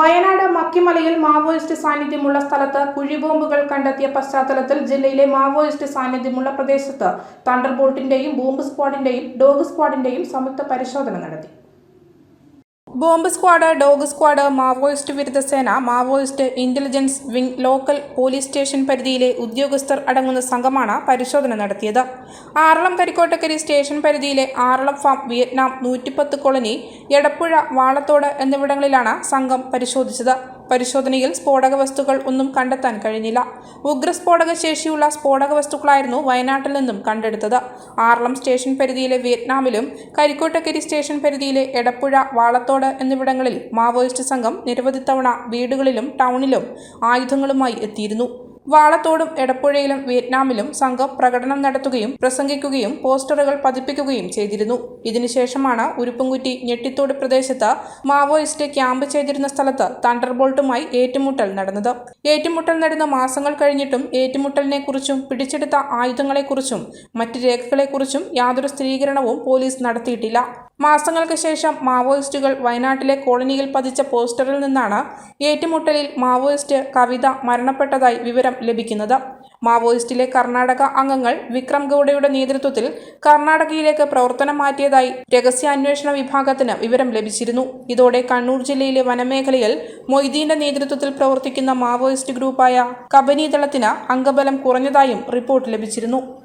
Wayanad മക്കിമലയിൽ Maoist സാന്നിധ്യമുള്ള സ്ഥലത്ത് കുഴിബോംബുകൾ കണ്ടെത്തിയ പശ്ചാത്തലത്തിൽ ജില്ലയിലെ മാവോയിസ്റ്റ് സാന്നിധ്യമുള്ള പ്രദേശത്ത് തണ്ടർ ബോൾട്ടിന്റെയും ബോംബ് സ്ക്വാഡിന്റെയും ഡോഗ് സ്ക്വാഡിന്റെയും സംയുക്ത പരിശോധന നടത്തി. Bomb squad dog squad Maoist വിരുദ്ധ സേന Maoist intelligence wing local police station പരിധിയിലെ ഉദ്യോഗസ്ഥർ അടങ്ങുന്ന സംഘമാണ് പരിശോധന നടത്തിയത്. ആറളം കരിക്കോട്ടക്കരി സ്റ്റേഷൻ പരിധിയിലെ ആറളം ഫാം വിയറ്റ്നാം നൂറ്റിപ്പത്ത് കോളനി എടപ്പുഴ വാളത്തോട് എന്നിവിടങ്ങളിലാണ് സംഘം പരിശോധിച്ചത്. പരിശോധനയിൽ സ്ഫോടക വസ്തുക്കൾ ഒന്നും കണ്ടെത്താൻ കഴിഞ്ഞില്ല. ഉഗ്രസ്ഫോടക ശേഷിയുള്ള സ്ഫോടക വസ്തുക്കളായിരുന്നു വയനാട്ടിൽ നിന്നും കണ്ടെടുത്തത്. ആറളം സ്റ്റേഷൻ പരിധിയിലെ വിയറ്റ്നാമിലും കരിക്കോട്ടക്കരി സ്റ്റേഷൻ പരിധിയിലെ എടപ്പുഴ വാളത്തോട് എന്നിവിടങ്ങളിൽ മാവോയിസ്റ്റ് സംഘം നിരവധി തവണ വീടുകളിലും ടൗണിലും ആയുധങ്ങളുമായി എത്തിയിരുന്നു. വാളത്തോടും എടപ്പുഴയിലും വിയറ്റ്നാമിലും സംഘം പ്രകടനം നടത്തുകയും പ്രസംഗിക്കുകയും പോസ്റ്ററുകൾ പതിപ്പിക്കുകയും ചെയ്തിരുന്നു. ഇതിനുശേഷമാണ് ഉരുപ്പുംകുറ്റി ഞെട്ടിത്തോട് പ്രദേശത്ത് മാവോയിസ്റ്റ് ക്യാമ്പ് ചെയ്തിരുന്ന സ്ഥലത്ത് തണ്ടർബോൾട്ടുമായി ഏറ്റുമുട്ടൽ നടന്നത്. ഏറ്റുമുട്ടൽ നടന്ന മാസങ്ങൾ കഴിഞ്ഞിട്ടും ഏറ്റുമുട്ടലിനെക്കുറിച്ചും പിടിച്ചെടുത്ത ആയുധങ്ങളെക്കുറിച്ചും മറ്റ് രേഖകളെക്കുറിച്ചും യാതൊരു സ്ഥിരീകരണവും പോലീസ് നടത്തിയിട്ടില്ല. മാസങ്ങൾക്ക് ശേഷം മാവോയിസ്റ്റുകൾ വയനാട്ടിലെ കോളനിയിൽ പതിച്ച പോസ്റ്ററിൽ നിന്നാണ് ഏറ്റുമുട്ടലിൽ മാവോയിസ്റ്റ് കവിത മരണപ്പെട്ടതായി വിവരം ലഭിക്കുന്നത്. മാവോയിസ്റ്റിലെ കർണാടക അംഗങ്ങൾ വിക്രം ഗൌഡയുടെ നേതൃത്വത്തിൽ കർണാടകയിലേക്ക് പ്രവർത്തനം മാറ്റിയതായി രഹസ്യാന്വേഷണ വിഭാഗത്തിന് വിവരം ലഭിച്ചിരുന്നു. ഇതോടെ കണ്ണൂർ ജില്ലയിലെ വനമേഖലയിൽ മൊയ്തീന്റെ നേതൃത്വത്തിൽ പ്രവർത്തിക്കുന്ന മാവോയിസ്റ്റ് ഗ്രൂപ്പായ കബനി ദളത്തിന് അംഗബലം കുറഞ്ഞതായും റിപ്പോർട്ട് ലഭിച്ചിരുന്നു.